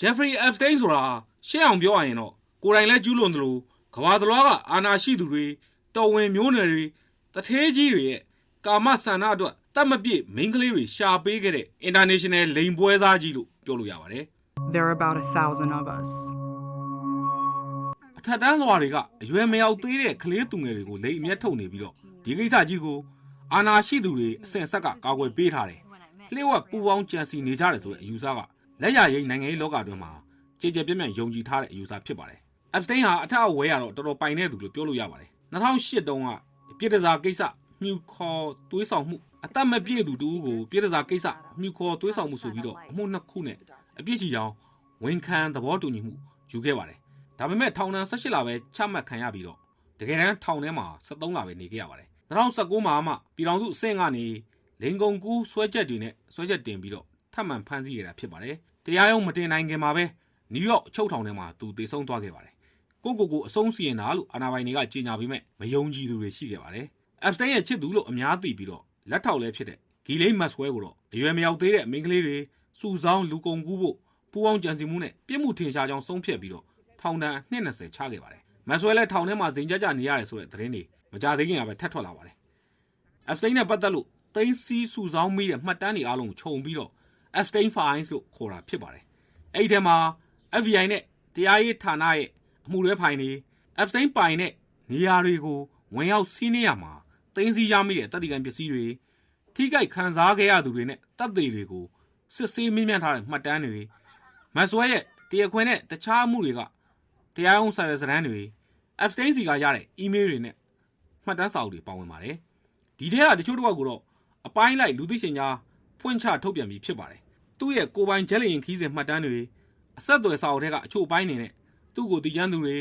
Jeffrey Epstein ဆိုတာရှင်းအောင်ပြောရရင်တော့ကိုယ်တိုင်လည်းကျူးလွန်တယ်လို့ကဘာသလွားကအာနာရှိသူတွေတော်ဝင်မျိုးနွယ်တွေတထေးကြီးတွေရဲ့ကာမဆန္ဒအတွက်တတ်မပြည့်မိန်းကလေးတွေရှာပေးခဲ့တဲ့ international လိန်ပွဲစားကြီးလို့ပြောလို့ရပါတယ် There are about a thousand of us. အထက်တန်းစွာတွေကအရွယ်မရောက်သေးတဲ့ကလေးသူငယ်တွေကိုလိန်အမျက်ထုတ်နေပြီးတော့ဒီကိစ္စကြီးကိုအာနာရှိသူတွေအစင်ဆက်ကကာကွယ်ပေးထားတယ်လျှို့ဝှက်ပူပေါင်းကြံစီနေကြတယ်ဆိုတဲ့အယူဆက လက်ရရိတ်နိုင်ငံရေးလောကအတွင်းမှာကြေကြေပြန့်ပြန့်ယုံကြည်ထားတဲ့အယူဆဖြစ်ပါတယ်။ Epstein ဟာအထက်အဝဲရတော့တော်တော်ပိုင်တဲ့သူလို့ပြောလို့ရပါတယ်။2008တုန်းကပြည်တစားကိစ္စမြူခေါ်သွေးဆောင်မှုအသက်မပြည့်သူတူကိုပြည်တစားကိစ္စမြူခေါ်သွေးဆောင်မှုဆိုပြီးတော့အမှုနှစ်ခုနဲ့အပြစ်ရှိကြောင်းဝန်ခံသဘောတူညီမှုယူခဲ့ပါတယ်။ဒါပေမဲ့ထောင်ဒဏ်18လပဲချမှတ်ခံရပြီးတော့တကယ်တမ်းထောင်ထဲမှာ73လပဲနေခဲ့ရပါတယ်။2019မှာမှပြည်တော်စုအဆင့်ကနေလင်ကုံကူးဆွဲချက်တွေနဲ့ဆွဲချက်တင်ပြီးတော့ ထပ်မံဖမ်းဆီးရတာဖြစ်ပါတယ်။တရားရုံးမတင်နိုင်ခင်မှာပဲနယူးယောက်အချုပ်ထောင်ထဲမှာသူတည်ဆုံသွားခဲ့ပါတယ်။ကိုကိုကိုအဆုံးစီရင်တာလို့အာနာပိုင်တွေကကြေညာပြီးမဲ့မယုံကြည်သူတွေရှိခဲ့ပါတယ်။ Epstein ရဲ့ချစ်သူလို့အများသိပြီးတော့လက်ထောက်လည်းဖြစ်တဲ့ဂီလိမတ်ဆွဲကိုတော့အရွယ်မရောက်သေးတဲ့အမိန်းကလေးတွေစုဆောင်းလူကုန်ကူးဖို့ပူးပေါင်းကြံစည်မှုနဲ့ပြစ်မှုထင်ရှားကြောင်းဆုံးဖြတ်ပြီးတော့ထောင်ဒဏ်နှစ်20ချခဲ့ပါတယ်။မတ်ဆွဲလည်းထောင်ထဲမှာဇင်ကြကြနေရတယ်ဆိုတဲ့သတင်းတွေမကြသေးခင်ကပဲထပ်ထွက်လာပါတယ်။ Epstein နဲ့ပတ်သက်လို့သိန်းစီစုဆောင်းမိတဲ့မှတ်တမ်းတွေအားလုံးကိုခြုံပြီးတော့ Epstein Files လို့ခေါ်တာဖြစ်ပါတယ်။အဲ့ဒီထဲမှာ FBI နဲ့တရားရေးဌာနရဲ့အမှုရဲဖိုင်တွေ Epstein ပိုင်တဲ့နေရာတွေကိုဝင်ရောက်စီးနင်းရမှာသိန်းစီရမိတဲ့တပ်တိကန်ပစ္စည်းတွေထိကြိုက်ခံစားခဲ့ရသူတွေနဲ့တပ်သေးတွေကိုစစ်ဆေးမြင့်မြတ်ထားတဲ့မှတ်တမ်းတွေမတ်ဆွဲရဲ့တရားခွင်နဲ့တခြားအမှုတွေကတရားရုံးစာရွက်စာတမ်းတွေ Epstein စီကရတဲ့ email တွေနဲ့မှတ်တမ်းစာအုပ်တွေပါဝင်ပါတယ်။ဒီထဲကတချို့တော့ကတော့အပိုင်းလိုက်လူသိရှင်ကြားဖွင့်ချထုတ်ပြန်ပြီးဖြစ်ပါတယ်။ သူ့ရဲ့ကိုယ်ပိုင်ဂျက်လီယင်ခီးစဉ်မှတ်တမ်းတွေအဆက်အသွယ်စာအုပ်ထဲကအချို့အပိုင်းနေနဲ့သူ့ကိုတည်ကျမ်းသူတွေ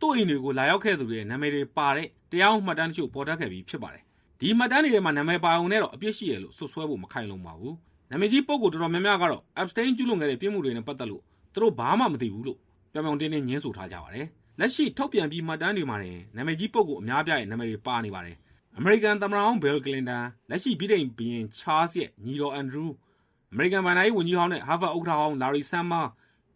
သူ့အိမ်တွေကိုလာရောက်ခဲ့သူတွေရဲ့နာမည်တွေပါတဲ့တရားဥမှတ်တမ်းတချို့ပေါ်ထွက်ခဲ့ပြီးဖြစ်ပါတယ်။ဒီမှတ်တမ်းတွေထဲမှာနာမည်ပါအောင်နဲ့တော့အပြစ်ရှိရလို့ဆွဆွဲဖို့မခိုင်လုံပါဘူး။နာမည်ကြီးပုဂ္ဂိုလ်တော်တော်များများကတော့ Epstein ကျူးလွန်ခဲ့တဲ့ပြစ်မှုတွေနဲ့ပတ်သက်လို့သူတို့ဘာမှမသိဘူးလို့ပြောင်ပြောင်တင်းတင်းညင်းဆိုထားကြပါတယ်။လက်ရှိထုတ်ပြန်ပြီးမှတ်တမ်းတွေမှာလည်းနာမည်ကြီးပုဂ္ဂိုလ်အများပြားရဲ့နာမည်တွေပါနေပါတယ်။ American သမ္မတဟောင်း Bill Clinton လက်ရှိဗြိတိန်ဘုရင် Charles ရဲ့ညီတော် Andrew American ဗန်နာရေးဝန်ကြီးဟောင်းနဲ့ Harvard ဥက္ကဋ္ဌဟောင်း Larry Sammer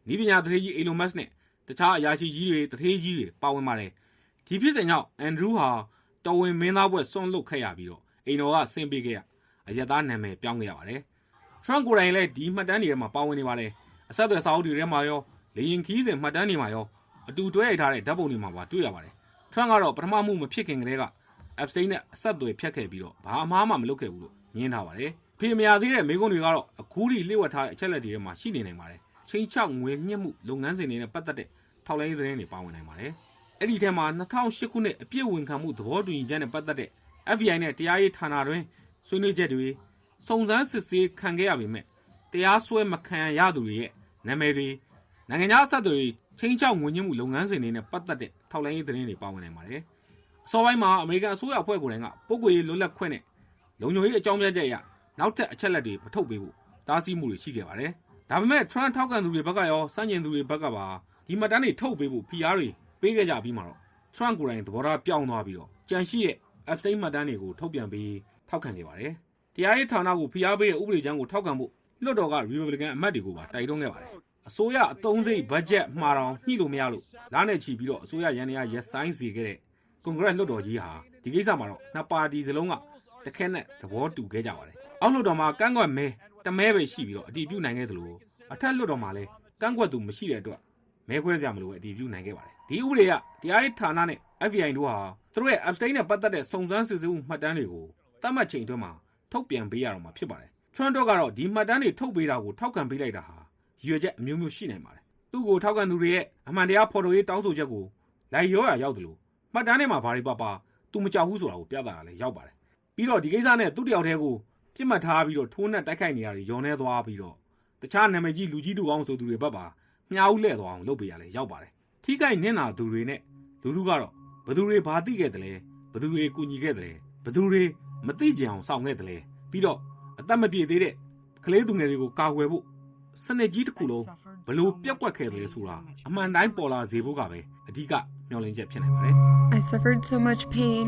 နီးပညာသတိကြီး Elon Musk နဲ့တခြားအရာရှိကြီးတွေတထေးကြီးတွေပါဝင်ပါတယ်။ဒီဖြစ်စဉ်ကြောင့် Andrew ဟာတော်ဝင်မင်းသားဘွဲ့ဆွန့်လွတ်ခဲ့ရပြီးတော့အိမ်တော်ကဆင်းပေးခဲ့ရအယက်သားနာမည်ပြောင်းခဲ့ရပါတယ်။ Trump ကိုယ်တိုင်လည်းဒီမှတ်တမ်းတွေထဲမှာပါဝင်နေပါတယ်။အဆက်အသွယ်စာအုပ်တွေထဲမှာရောလေရင်ခီးစဉ်မှတ်တမ်းတွေမှာရောအတူတွဲရိုက်ထားတဲ့ဓာတ်ပုံတွေမှာပါတွေ့ရပါတယ်။ Trump ကတော့ပထမမှုမဖြစ်ခင်ကတည်းက Epstein နဲ့အဆက်အသွယ်ဖြတ်ခဲ့ပြီးတော့ဘာအမှားမှမလုပ်ခဲ့ဘူးလို့ညင်းထားပါတယ်။ ဖေမရသေးတဲ့မိကုန်းတွေကတော့အခုထိလျှို့ဝှက်ထားတဲ့အချက်လက်တွေထဲမှာရှိနေနိုင်ပါတယ်။ချင်းချောက်ငွေညှက်မှုလုပ်ငန်းစဉ်တွေနဲ့ပတ်သက်တဲ့ထောက်လိုင်းသတင်းတွေပါဝင်နိုင်ပါတယ်။အဲ့ဒီထဲမှာ2008ခုနှစ်အပြည့်ဝင်ခံမှုသဘောတူညီချက်နဲ့ပတ်သက်တဲ့ FBI နဲ့တရားရေးဌာနတွင်ဆွေးနွေးချက်တွေစုံစမ်းစစ်ဆေးခံခဲ့ရပေမဲ့တရားစွဲမခံရသူတွေရဲ့နာမည်တွေနိုင်ငံခြားအဆက်အသွယ်တွေချင်းချောက်ငွေညှက်မှုလုပ်ငန်းစဉ်တွေနဲ့ပတ်သက်တဲ့ထောက်လိုင်းသတင်းတွေပါဝင်နိုင်ပါတယ်။အစောပိုင်းမှာအမေရိကန်အစိုးရအဖွဲ့ကိုယ်တိုင်ကပုဂ္ဂိုလ်ရေးလွတ်လပ်ခွင့်နဲ့လုံခြုံရေးအကြောင်းပြချက်အရ နောက်ထပ်အချက်လက်တွေမထုတ်ပေးဖို့တားဆီးမှုတွေရှိခဲ့ပါတယ်။ဒါပေမဲ့ Trump ထောက်ခံသူတွေဘက်ကရောစန့်ကျင်သူတွေဘက်ကပါဒီမှတ်တမ်းတွေထုတ်ပေးဖို့ဖိအားတွေပေးခဲ့ကြပြီးမှတော့ Trump ကိုယ်တိုင်သဘောထားပြောင်းသွားပြီးတော့ကြံရှိရဲ့ Epstein မှတ်တမ်းတွေကိုထုတ်ပြန်ပြီးထောက်ခံခဲ့ပါတယ်။တရားရေးဌာနကိုဖိအားပေးတဲ့ဥပဒေကြမ်းကိုထောက်ခံဖို့လွှတ်တော်က Republican အမတ်တွေကိုပါတိုက်တွန်းခဲ့ပါတယ်။အစိုးရအသုံးစိတ်ဘတ်ဂျက်မှာတောင်ညှိလို့မရလို့လားနဲ့ချီပြီးတော့အစိုးရရန်ရရက်ဆိုင်စေခဲ့တဲ့ကွန်ဂရက်လွှတ်တော်ကြီးဟာဒီကိစ္စမှာတော့နှစ်ပါတီစလုံးက တခဲနဲ့သဘောတူခဲ့ကြပါတယ်။အောက်လွှတ်တော်မှာကန့်ကွက်မဲတမဲပဲရှိပြီးတော့အတီးပြုတ်နိုင်ခဲ့သလိုအထက်လွှတ်တော်မှာလည်းကန့်ကွက်သူမရှိတဲ့အတွက်မဲခွဲစရာမလိုပဲအတီးပြုတ်နိုင်ခဲ့ပါတယ်။ဒီဥပဒေကတရားရေးဌာနနဲ့ FBI တို့ဟာသူတို့ရဲ့ Epstein နဲ့ပတ်သက်တဲ့စုံစမ်းစစ်ဆေးမှုမှတ်တမ်းတွေကိုသတ်မှတ်ချိန်အတွင်းမှာထုတ်ပြန်ပေးရတော့မှာဖြစ်ပါတယ်။ Trump တို့ကတော့ဒီမှတ်တမ်းတွေထုတ်ပေးတာကိုထောက်ခံပေးလိုက်တာဟာရည်ရွယ်ချက်အမျိုးမျိုးရှိနိုင်ပါတယ်။သူ့ကိုထောက်ခံသူတွေရဲ့အမှန်တရားဖော်ထုတ်ရေးတောင်းဆိုချက်ကိုလိုက်ရောရရောက်တယ်လို့မှတ်တမ်းတွေမှာဘာတွေပါပါသူမကြောက်ဘူးဆိုတာကိုပြသတာလည်းရောက်ပါတယ်။ ပြီးတော့ဒီကိစ္စနဲ့သူ့တယောက်တည်းကိုပြစ်မှတ်ထားပြီးတော့ထိုးနှက်တိုက်ခိုက်နေရတွေရောနေသွားပြီးတော့တခြားနာမည်ကြီးလူကြီးတူကောင်းဆိုသူတွေဘက်ပါမြားဦးလှဲ့သွားအောင်လုပ်ပေးရလဲရောက်ပါတယ်။ထိခိုက်နစ်နာသူတွေနဲ့လူလူကတော့ဘသူတွေဘာသိခဲ့တယ်လဲဘသူတွေကူညီခဲ့တယ်လဲဘသူတွေမသိကြအောင်စောင့်ခဲ့တယ်လဲပြီးတော့အသက်မပြည့်သေးတဲ့ကလေးသူငယ်တွေကိုကာကွယ်ဖို့စနစ်ကြီးတစ်ခုလုံးဘလို့ပြက်ကွက်ခဲ့တယ်ဆိုတာအမှန်တိုင်းပေါ်လာစေဖို့ကပဲအဓိကမျှော်လင့်ချက်ဖြစ်နိုင်ပါတယ် I suffered so much pain.